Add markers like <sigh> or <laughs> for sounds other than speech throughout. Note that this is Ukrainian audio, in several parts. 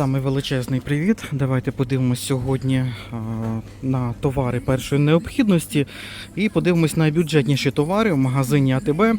Саме величезний привіт. Давайте подивимось сьогодні е, на товари першої необхідності і подивимось найбюджетніші товари в магазині АТБ. Е,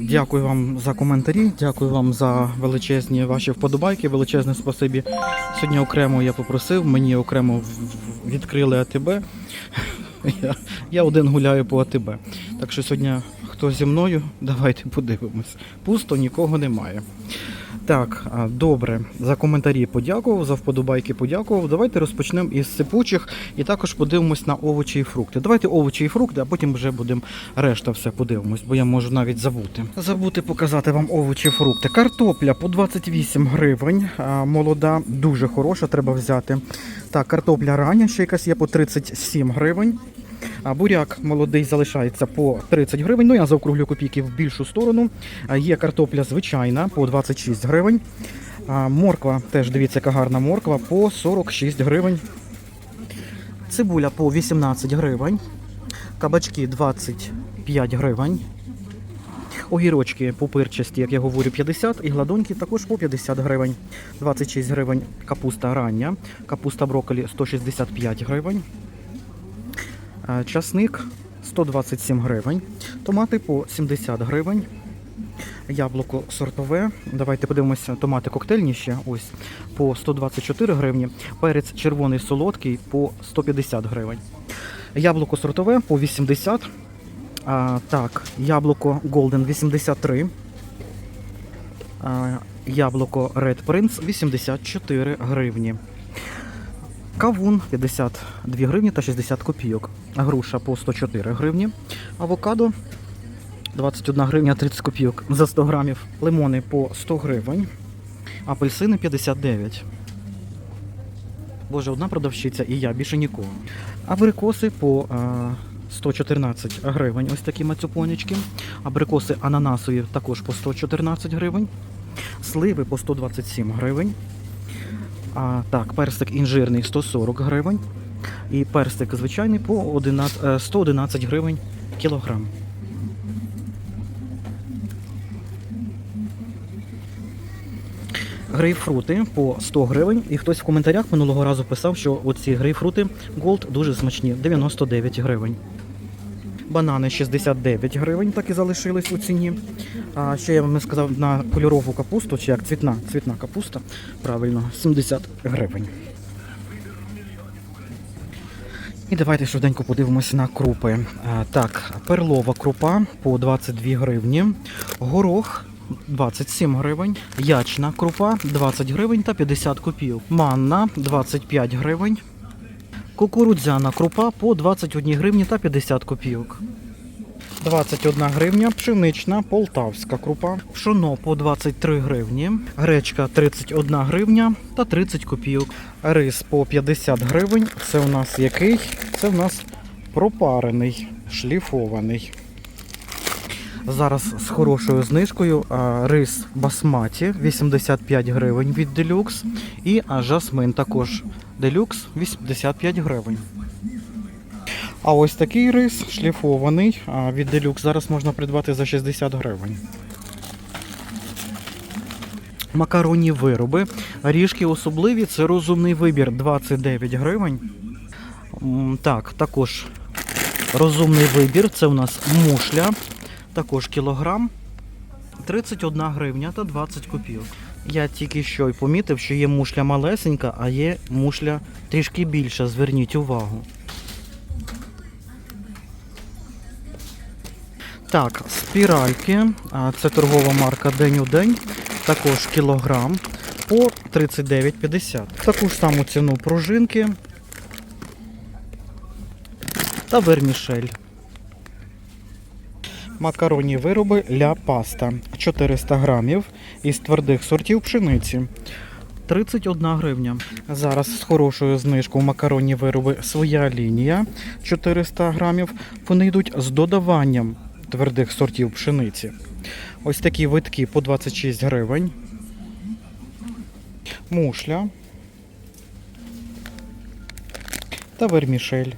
Дякую вам за коментарі, дякую вам за величезні ваші вподобайки, величезне спасибі. Сьогодні окремо я попросив, мені окремо відкрили АТБ. <laughs> Я, я один гуляю по АТБ. Так що сьогодні хто зі мною, давайте подивимось. Пусто, нікого немає. Так, добре. За коментарі подякував, за вподобайки подякував. Давайте розпочнемо із сипучих і також подивимось на овочі і фрукти. Давайте овочі і фрукти, а потім вже будемо решта все подивимось, бо я можу навіть забути. Забути показати вам овочі і фрукти. Картопля по 28 гривень. Молода, дуже хороша, треба взяти. Так, картопля рання, ще якась є по 37 гривень. А буряк молодий залишається по 30 гривень. Ну я заокруглю копійки в більшу сторону. Є картопля звичайна по 26 гривень. А морква, теж дивіться, яка гарна морква, по 46 гривень. Цибуля по 18 гривень. Кабачки 25 гривень. Огірочки пупирчасті, як я говорю, 50, і гладоньки також по 50 гривень. 26 гривень капуста рання, капуста брокколі 165 гривень. Е, Часник 127 гривень, томати по 70 гривень, яблуко сортове. Давайте подивимося, томати коктейльні ще ось по 124 гривні, перець червоний солодкий по 150 гривень. Яблуко сортове по 80. А, так, яблуко Golden 83. А, яблуко Red Prince 84 гривні. Кавун 52 гривні та 60 копійок. Груша по 104 гривні. Авокадо 21 гривня 30 копійок за 100 грамів. Лимони по 100 гривень. Апельсини 59. Боже, одна продавщиця і я, більше нікого. Абрикоси по а, 114 гривень. Ось такі мацюпонечки. Абрикоси ананасові також по 114 гривень. Сливи по 127 гривень. А, так, перстик інжирний 140 гривень. І перстик звичайний по 11, е, 111 гривень кілограм. Грейпфрути по 100 гривень. І хтось в коментарях минулого разу писав, що оці грейпфрути Gold дуже смачні 99 гривень. Банани 69 гривень, так і залишились у ціні. А ще я вам не сказав на кольорову капусту, чи як цвітна, цвітна капуста, правильно, 70 гривень. І давайте швиденько подивимося на крупи. Так, перлова крупа по 22 гривні, горох 27 гривень, ячна крупа 20 гривень та 50 копійок, манна 25 гривень, кукурудзяна крупа по 21 гривні та 50 копійок. 21 гривня, пшенична, полтавська крупа, пшоно по 23 гривні, гречка 31 гривня та 30 копійок, рис по 50 гривень. Це у нас який? Це у нас пропарений, шліфований. Зараз з хорошою знижкою рис басматі 85 гривень від делюкс і жасмин також делюкс 85 гривень. А ось такий рис шліфований від делюкс зараз можна придбати за 60 гривень. Макаронні вироби. Ріжки особливі, це розумний вибір 29 гривень. Так, також розумний вибір. Це у нас мушля, також кілограм. 31 гривня та 20 копійок. Я тільки що й помітив, що є мушля малесенька, а є мушля трішки більша. Зверніть увагу. Так, спіральки. Це торгова марка День у день. Також кілограм по 39,50. Таку ж саму ціну пружинки та вермішель. Макаронні вироби ля паста 400 грамів із твердих сортів пшениці. 31 гривня. Зараз з хорошою знижкою макаронні вироби своя лінія 400 грамів. Вони йдуть з додаванням твердих сортів пшениці. Ось такі витки по 26 гривень. Мушля та вермішель.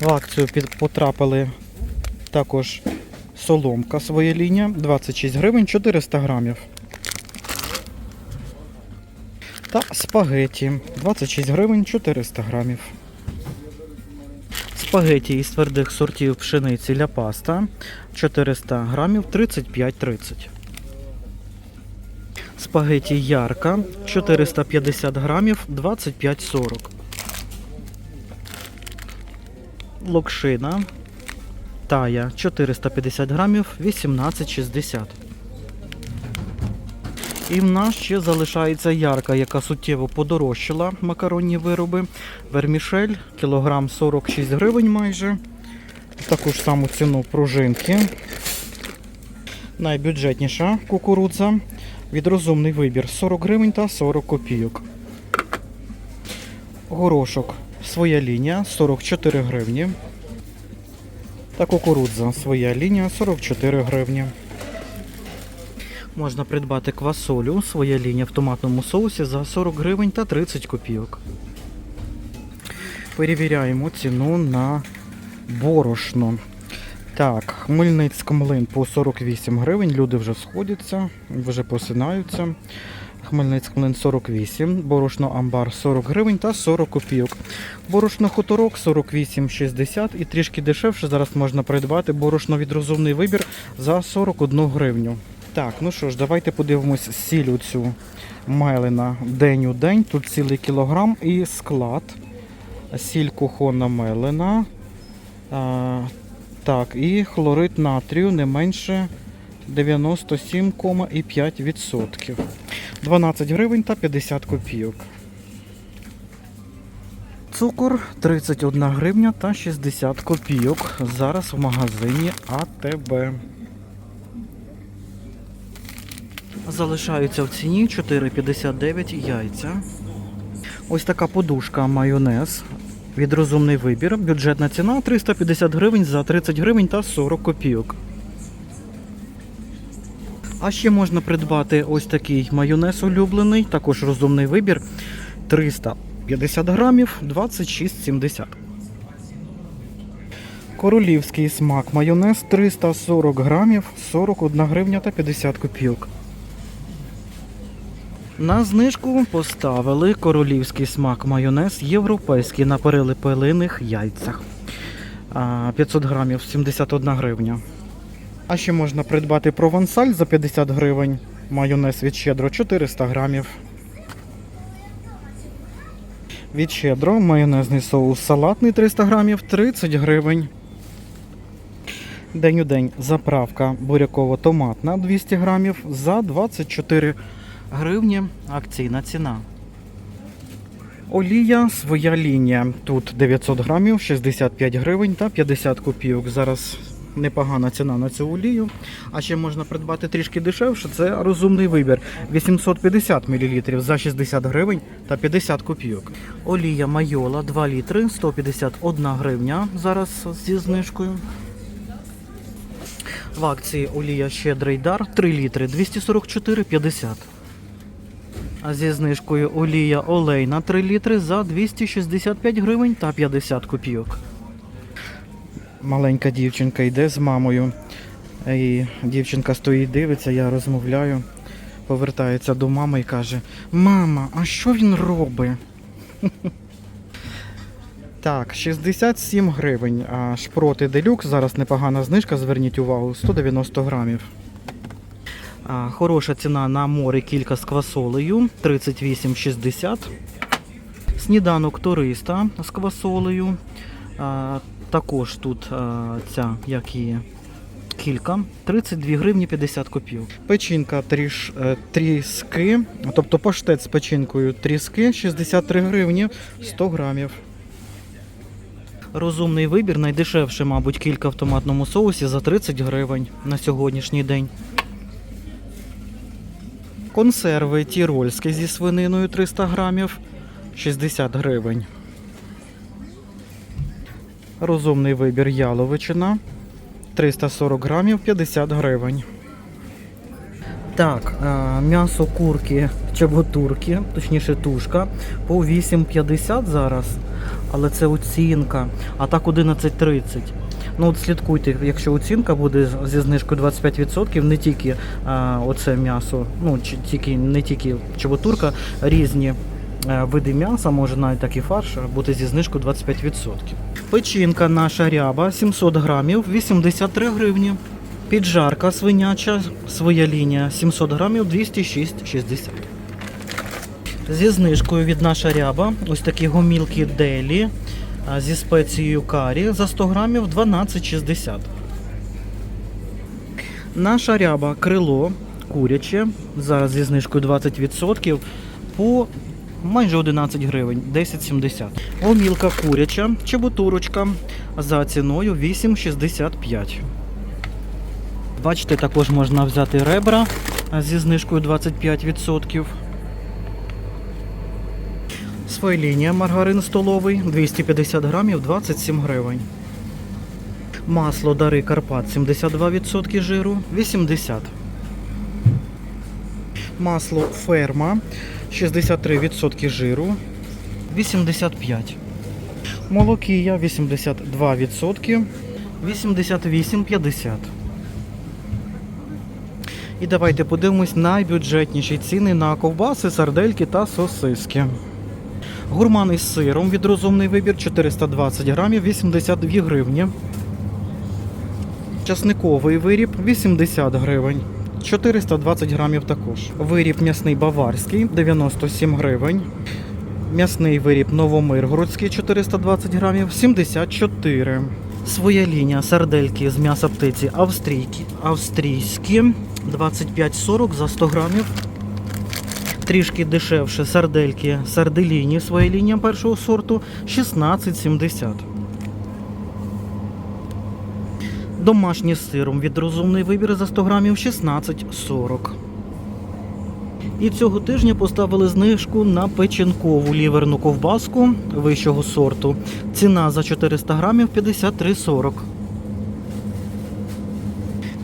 В акцію потрапили також соломка своя лінія 26 гривень 400 грамів. Та спагеті 26 гривень 400 грамів. Спагеті із твердих сортів пшениці для паста 400 грамів 35,30. Спагеті ярка 450 грамів 25,40. Локшина Тая 450 грамів 18,60. І в нас ще залишається ярка, яка суттєво подорожчала макаронні вироби. Вермішель, кілограм 46 гривень майже. Таку ж саму ціну пружинки. Найбюджетніша кукурудза. Від розумний вибір 40 гривень та 40 копійок. Горошок своя лінія 44 гривні. Та кукурудза своя лінія 44 гривні. Можна придбати квасолю, своя лінія в томатному соусі за 40 гривень та 30 копійок. Перевіряємо ціну на борошно. Так, Хмельницька млин по 48 гривень. Люди вже сходяться, вже посинаються. Хмельницький млин 48, борошно амбар 40 гривень та 40 копійок. Борошно хуторок 48,60 і трішки дешевше зараз можна придбати борошно від розумний вибір за 41 гривню. Так, ну що ж, давайте подивимось сіль цю мелена день у день. Тут цілий кілограм і склад. Сіль кухонна мелена. А, так, і хлорид натрію не менше 97,5%. 12 гривень та 50 копійок. Цукор 31 гривня та 60 копійок. Зараз в магазині АТБ. Залишаються в ціні 4,59 яйця. Ось така подушка майонез. Від розумний вибір. Бюджетна ціна 350 гривень за 30 гривень та 40 копійок. А ще можна придбати ось такий майонез улюблений, також розумний вибір 350 грамів 26,70. Королівський смак майонез 340 грамів 41 гривня та 50 копійок. На знижку поставили королівський смак майонез європейський на перелепелених яйцях. 500 грамів 71 гривня. А ще можна придбати провансаль за 50 гривень. Майонез від щедро 400 грамів. Від щедро майонезний соус салатний 300 грамів 30 гривень. День у день заправка буряково-томатна 200 грамів за 24 гривні. Акційна ціна. Олія своя лінія. Тут 900 грамів, 65 гривень та 50 копійок. Зараз непогана ціна на цю олію. А ще можна придбати трішки дешевше. Це розумний вибір. 850 мл за 60 гривень та 50 копійок. Олія майола 2 літри, 151 гривня. Зараз зі знижкою. В акції олія щедрий дар 3 літри 244,50. А зі знижкою олія олейна 3 літри за 265 гривень та 50 копійок. Маленька дівчинка йде з мамою. І дівчинка стоїть, дивиться, я розмовляю. Повертається до мами і каже: Мама, а що він робить? <laughs> Так, 67 гривень. А шпроти делюкс. Зараз непогана знижка, зверніть увагу, 190 грамів. Хороша ціна на море кілька з квасолею 38,60. Сніданок туриста з квасолею. Також тут а, ця, як її, кілька. 32 гривні 50 копійок. Печінка тріш, е, тріски, тобто паштет з печінкою тріски 63 гривні 100 грамів. Розумний вибір, найдешевше, мабуть, кілька в томатному соусі за 30 гривень на сьогоднішній день. Консерви тірольські зі свининою 300 грамів 60 гривень. Розумний вибір яловичина 340 грамів 50 гривень. Так, е, м'ясо курки чеботурки, точніше тушка, по 8,50 зараз, але це оцінка, а так 11,30. Ну от слідкуйте, якщо оцінка буде зі знижкою 25%, не тільки а, оце м'ясо, ну чи тільки не тільки чебутурка, різні е, види м'яса, може навіть так і фарш, бути зі знижкою 25%. Печінка наша ряба 700 грамів, 83 гривні. Піджарка свиняча, своя лінія 700 грамів, 206,60. Зі знижкою від наша ряба, ось такі гомілки делі зі спецією карі за 100 грамів 12,60. Наша ряба крило куряче, зараз зі знижкою 20% по майже 11 гривень, 10,70. Гомілка куряча, чебутурочка за ціною 8,65. Бачите, також можна взяти ребра зі знижкою 25%. Своєлінія маргарин столовий 250 грамів 27 гривень. Масло Дари Карпат 72% жиру 80. Масло Ферма 63% жиру 85. Молокія 82%, 88,50. І давайте подивимось найбюджетніші ціни на ковбаси, сардельки та сосиски. Гурман із сиром від розумний вибір 420 грамів 82 гривні. Часниковий виріб 80 гривень. 420 грамів також. Виріб м'ясний баварський 97 гривень. М'ясний виріб Новомиргородський 420 грамів 74. Своя лінія сардельки з м'яса птиці австрійки, австрійські 25,40 за 100 грамів. Трішки дешевше сардельки сарделіні, своя лінія першого сорту 16,70. Домашні з сиром від розумний вибір за 100 грамів 16,40. І цього тижня поставили знижку на печінкову ліверну ковбаску вищого сорту. Ціна за 400 грамів 53,40.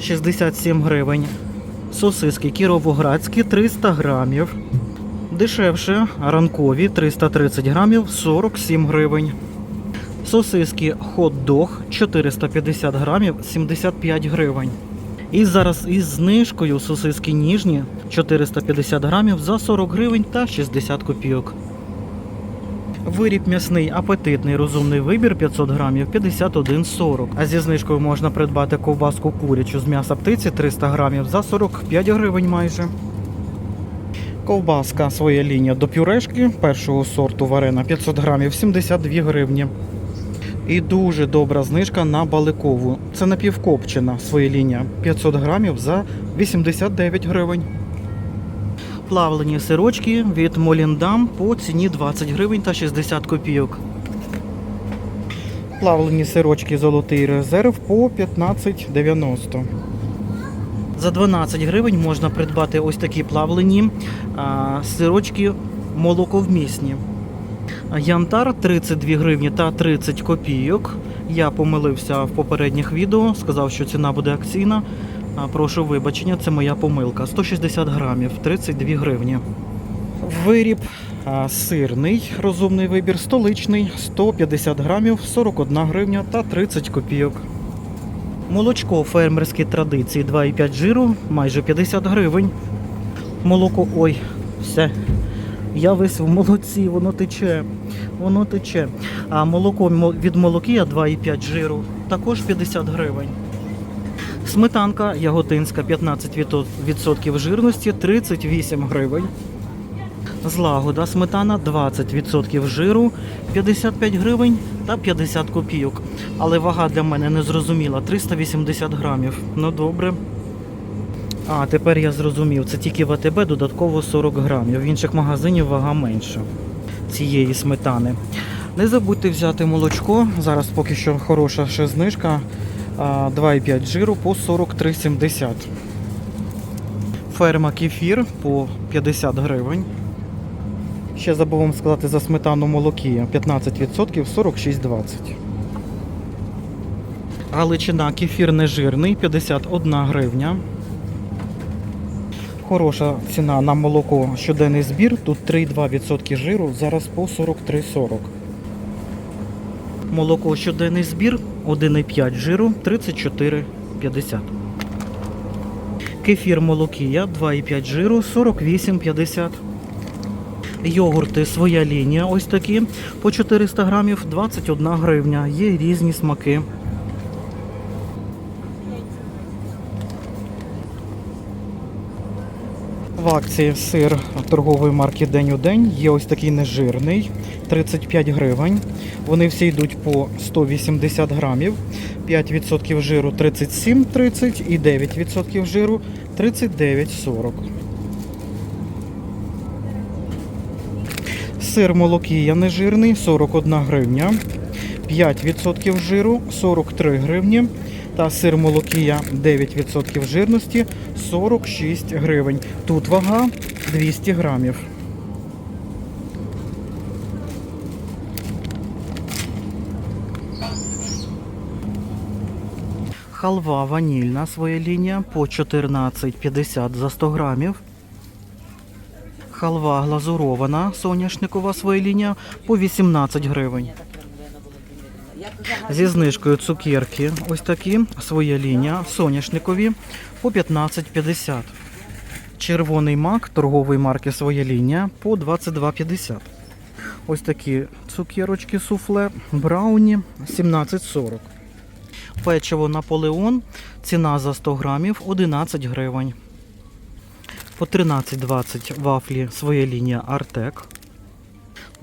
67 гривень. Сосиски кіровоградські 300 грамів. Дешевше ранкові 330 грамів 47 гривень. Сосиски хот-дог 450 грамів 75 гривень. І зараз із знижкою сосиски ніжні 450 грамів за 40 гривень та 60 копійок. Виріб м'ясний апетитний розумний вибір 500 грамів 51,40. А зі знижкою можна придбати ковбаску курячу з м'яса птиці 300 грамів за 45 гривень майже. Ковбаска своя лінія до пюрешки першого сорту варена 500 грамів 72 гривні. І дуже добра знижка на баликову. Це напівкопчена своя лінія 500 грамів за 89 гривень. Плавлені сирочки від Моліндам по ціні 20 гривень та 60 копійок. Плавлені сирочки Золотий резерв по 15,90. За 12 гривень можна придбати ось такі плавлені а, сирочки молоковмісні. Янтар 32 гривні та 30 копійок. Я помилився в попередніх відео, сказав, що ціна буде акційна. Прошу вибачення, це моя помилка. 160 грамів, 32 гривні. Виріб сирний, розумний вибір, столичний, 150 грамів, 41 гривня та 30 копійок. Молочко фермерські традиції 2,5 жиру, майже 50 гривень. Молоко, ой, все. Я весь в молоці, воно тече. Воно тече. А молоко від молокія 2,5 жиру, також 50 гривень. Сметанка яготинська 15% жирності 38 гривень. Злагода сметана 20% жиру 55 гривень та 50 копійок. Але вага для мене не зрозуміла 380 грамів. Ну добре. А, тепер я зрозумів, це тільки в АТБ додатково 40 грамів. В інших магазинів вага менша цієї сметани. Не забудьте взяти молочко. Зараз поки що хороша ще знижка. 2,5 жиру по 43,70. Ферма кефір по 50 гривень. Ще забув вам сказати за сметану молокія 15% 46,20. Галичина кефір нежирний 51 гривня. Хороша ціна на молоко щоденний збір. Тут 3,2% жиру, зараз по 43,40. Молоко щоденний збір 1,5 жиру 34,50. Кефір молокія 2,5 жиру 48,50. Йогурти своя лінія, ось такі по 400 грамів 21 гривня. Є різні смаки. В акції сир торгової марки День у день. Є ось такий нежирний 35 гривень. Вони всі йдуть по 180 грамів. 5% жиру 37,30 і 9% жиру 39,40. Сир молокія нежирний 41 гривня. 5% жиру 43 гривні. Та сир молокія 9% жирності 46 гривень. Тут вага 200 грамів. Халва ванільна своя лінія по 14,50 за 100 грамів. Халва глазурована соняшникова своя лінія по 18 гривень. Зі знижкою цукерки ось такі, своя лінія, соняшникові по 15,50. Червоний мак торгової марки своя лінія по 22,50. Ось такі цукерочки суфле, брауні 17,40. Печиво Наполеон, ціна за 100 грамів 11 гривень. По 13,20 вафлі своя лінія Артек.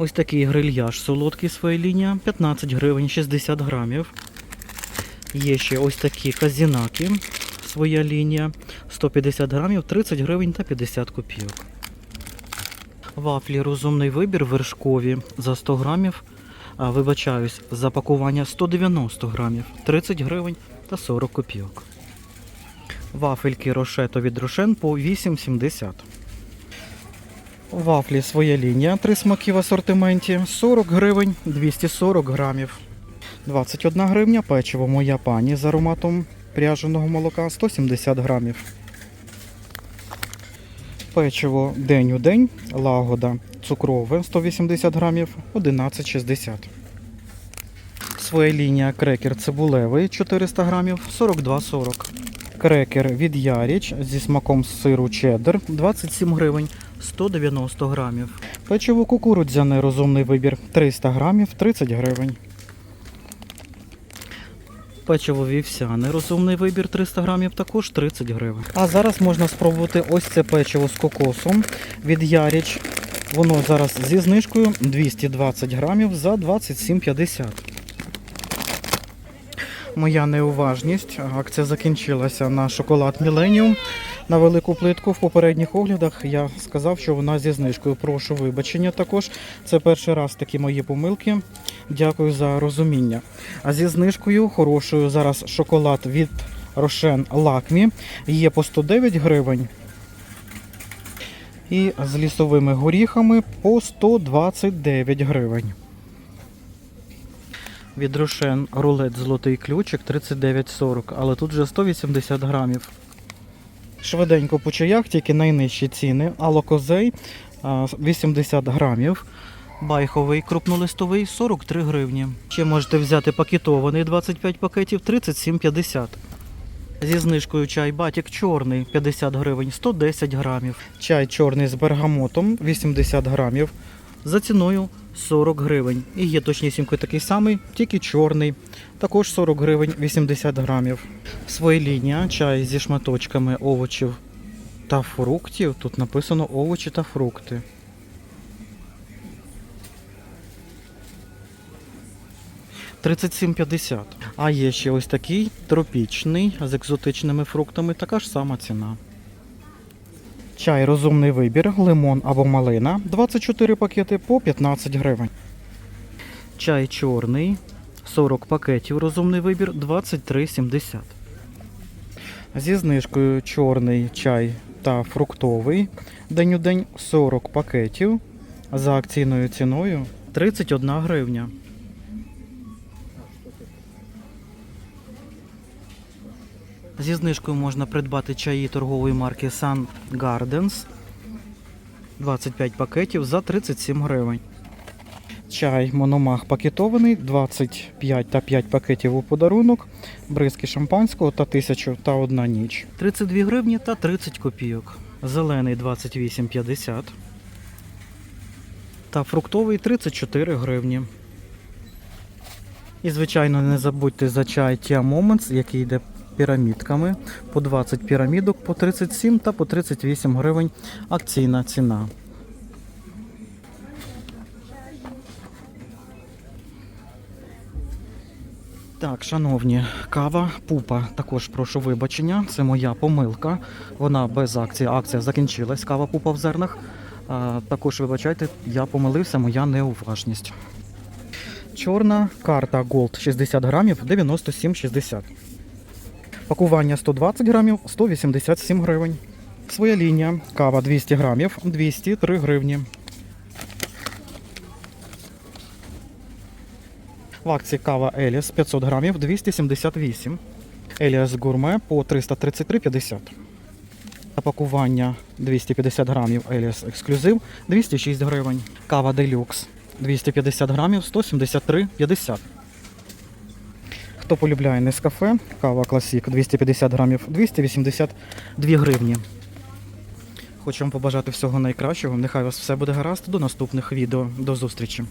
Ось такий грильяж солодкий своя лінія 15 гривень 60 грамів. Є ще ось такі казінаки, своя лінія 150 грамів 30 гривень та 50 копійок. Вафлі розумний вибір вершкові за 100 грамів. А, вибачаюсь, за пакування 190 грамів 30 гривень та 40 копійок. Вафельки рошето від рошен по 8,70. Вафлі своя лінія, три смаки в асортименті, 40 гривень 240 грамів. 21 гривня печиво моя пані з ароматом пряженого молока 170 грамів. Печиво день у день, лагода цукрове 180 грамів 11,60. Своя лінія крекер цибулевий 400 грамів 42,40. Крекер від Яріч зі смаком сиру чеддер 27 гривень 190 грамів. Печиво кукурудзяне розумний вибір 300 грамів 30 гривень. Печиво вівсяне розумний вибір 300 грамів також 30 гривень. А зараз можна спробувати ось це печиво з кокосом від Яріч. Воно зараз зі знижкою 220 грамів за 27,50. Моя неуважність. Акція закінчилася на шоколад Millennium на велику плитку. В попередніх оглядах я сказав, що вона зі знижкою. Прошу вибачення також. Це перший раз такі мої помилки. Дякую за розуміння. А зі знижкою хорошою зараз шоколад від Рошен Лакмі є по 109 гривень. І з лісовими горіхами по 129 гривень. Від Рошен рулет золотий ключик 39,40, але тут вже 180 грамів. Швиденько по чаях, тільки найнижчі ціни. Алокозей 80 грамів. Байховий крупнолистовий 43 гривні. Ще можете взяти пакетований 25 пакетів 37,50. Зі знижкою чай батік чорний 50 гривень 110 грамів. Чай чорний з бергамотом 80 грамів за ціною 40 гривень. І є точнісінько такий самий, тільки чорний. Також 40 гривень 80 грамів. Своєлінія чай зі шматочками овочів та фруктів. Тут написано овочі та фрукти. «37,50». А є ще ось такий тропічний з екзотичними фруктами, така ж сама ціна. Чай розумний вибір, лимон або малина 24 пакети по 15 гривень. Чай чорний 40 пакетів розумний вибір 23,70. Зі знижкою чорний чай та фруктовий день у день 40 пакетів за акційною ціною 31 гривня. Зі знижкою можна придбати чаї торгової марки Sun Gardens 25 пакетів за 37 гривень. Чай Мономах пакетований, 25 та 5 пакетів у подарунок, бризки шампанського та 1000 та одна ніч. 32 гривні та 30 копійок. Зелений 28,50 та фруктовий 34 гривні. І, звичайно, не забудьте за чай Tia Moments, який йде пірамідками. По 20 пірамідок, по 37 та по 38 гривень акційна ціна. Так, шановні, кава пупа. Також прошу вибачення. Це моя помилка. Вона без акції. Акція закінчилась. Кава пупа в зернах. А, також вибачайте, я помилився, моя неуважність. Чорна карта Gold 60 грамів 97,60. Пакування 120 грамів 187 гривень. Своя лінія. Кава 200 грамів 203 гривні. В акції кава Еліс 500 грамів 278. Еліас гурме по 333,50. Та пакування 250 грамів Еліас ексклюзив 206 гривень. Кава Делюкс 250 грамів 173,50. Хто полюбляє Нескафе, кава Класік 250 грамів 282 гривні. Хочу вам побажати всього найкращого. Нехай у вас все буде гаразд. До наступних відео. До зустрічі.